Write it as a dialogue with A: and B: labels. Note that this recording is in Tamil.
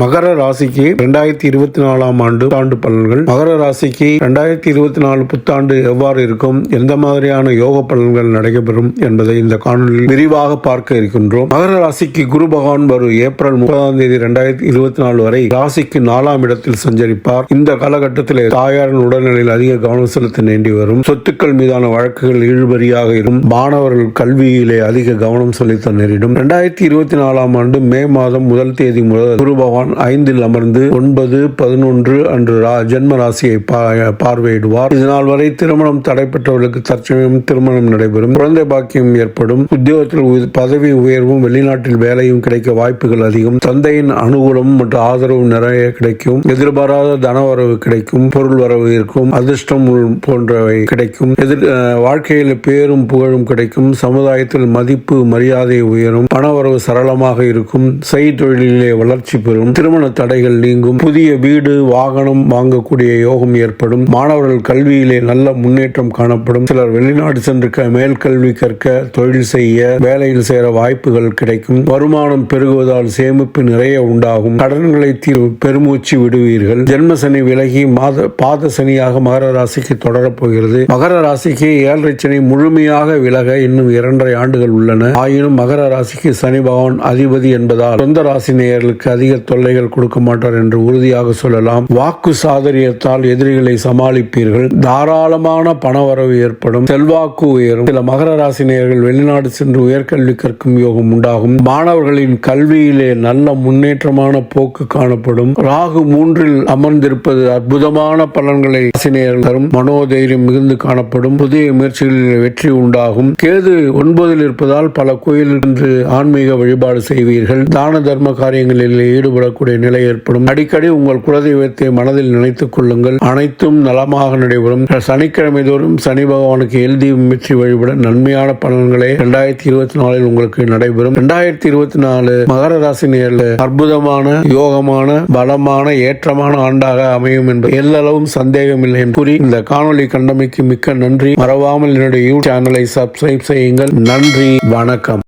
A: மகர ராசிக்கு ரெண்டாயிரத்தி இருபத்தி நாலாம் ஆண்டு புத்தாண்டு பலன்கள். மகர ராசிக்கு ரெண்டாயிரத்தி இருபத்தி நாலு புத்தாண்டு எவ்வாறு இருக்கும்? எந்த மாதிரியான யோக பலன்கள் நடைபெறும் என்பதை இந்த காணொலியில் விரிவாக பார்க்க இருக்கின்றோம். மகர ராசிக்கு குரு பகவான் வரும் ஏப்ரல் முப்பதாம் தேதி ரெண்டாயிரத்தி இருபத்தி நாலு வரை ராசிக்கு நாலாம் இடத்தில் சஞ்சரிப்பார். இந்த காலகட்டத்தில் தாயாரின் உடல்நிலையில் அதிக கவனம் செலுத்த வேண்டி வரும். சொத்துக்கள் மீதான வழக்குகள் இழுபறியாக இருக்கும். மாணவர்கள் கல்வியிலே அதிக கவனம் செலுத்த நேரிடும். ரெண்டாயிரத்தி இருபத்தி நாலாம் ஆண்டு மே மாதம் முதல் தேதி முதல் குரு பகவான் ஐந்தில் அமர்ந்து ஒன்பது பதினொன்று அன்று ஜென்ம ராசியை பா- பார்வையிடுவார். இதனால் வரை திருமணம் தடைப்பட்டவர்களுக்கு தற்சமயம் திருமணம் நடைபெறும். குழந்தை பாக்கியம் ஏற்படும். உத்தியோகத்தில் பதவி உயர்வும் வெளிநாட்டில் வேலையும் கிடைக்க வாய்ப்புகள் அதிகம். தந்தையின் அனுகூலம் மற்றும் ஆதரவு நிறைய கிடைக்கும். எதிர்பாராத தனவரவு கிடைக்கும். பொருள் வரவு இருக்கும். அதிர்ஷ்டம் உள்- போன்றவை கிடைக்கும். எதிர் வாழ்க்கையில் பேரும் புகழும் கிடைக்கும். சமுதாயத்தில் மதிப்பு மரியாதை உயரும். பணவரவு சரளமாக இருக்கும். செய்தொழிலே வளர்ச்சி பெறும். திருமண தடைகள் நீங்கும். புதிய வீடு வாகனம் வாங்கக்கூடிய யோகம் ஏற்படும். மாணவர்கள் கல்வியிலே நல்ல முன்னேற்றம் காணப்படும். சிலர் வெளிநாடு சென்று மேல் கல்வி கற்க தொழில் செய்ய வேலையில் சேர வாய்ப்புகள் கிடைக்கும். வருமானம் பெருகுவதால் சேமிப்பு நிறைய உண்டாகும். கடன்களை பெருமூச்சு விடுவீர்கள். ஜென்ம சனி விலகி மாத பாத சனியாக மகர ராசிக்கு தொடரப் போகிறது. மகர ராசிக்கு ஏழரை சனி முழுமையாக விலக இன்னும் இரண்டரை ஆண்டுகள் உள்ளன. ஆயினும் மகர ராசிக்கு சனி பகவான் அதிபதி என்பதால் சொந்த ராசி நேயர்களுக்கு அதிக தொல்லைகள் கொடுக்க மாட்டார் என்று உறுதியாக சொல்லலாம். வாக்கு சாதரியத்தால் எதிரிகளை சமாளிப்பீர்கள். தாராளமான பணவரவு ஏற்படும். செல்வாக்கு உயரும். சில மகர ராசினியர்கள் வெளிநாடு சென்று உயர்கல்வி கற்கும் யோகம் உண்டாகும். மாணவர்களின் கல்வியிலே நல்ல முன்னேற்றமான போக்கு காணப்படும். ராகு மூன்றில் அமர்ந்திருப்பது அற்புதமான பலன்களை ராசினியர்கள் தரும். மனோதைரியம் மிகுந்து காணப்படும். புதிய முயற்சிகளில் வெற்றி உண்டாகும். கேது ஒன்பதில் இருப்பதால் பல கோயிலில் சென்று ஆன்மீக வழிபாடு செய்வீர்கள். தான தர்ம காரியங்களில் ஈடுபட ஈடுபடக்கூடிய நிலை ஏற்படும். அடிக்கடி உங்கள் குலதெய்வத்தை மனதில் நினைத்துக் கொள்ளுங்கள். அனைத்தும் நலமாக நடைபெறும். சனிக்கிழமை தோறும் சனி பகவானுக்கு எழுதி வெற்றி வழிபட நன்மையான பலன்களே இரண்டாயிரத்தி இருபத்தி நாலில் உங்களுக்கு நடைபெறும். இரண்டாயிரத்தி இருபத்தி நாலு மகர ராசி நேரில் அற்புதமான யோகமான பலமான ஏற்றமான ஆண்டாக அமையும் என்பது எல்லளவும் சந்தேகமில்லை என்று கூறி இந்த காணொளி கண்டமைக்கு மிக்க நன்றி. மறவாமல் என்னுடைய யூடியூப் சேனலை சப்ஸ்கிரைப் செய்யுங்கள். நன்றி. வணக்கம்.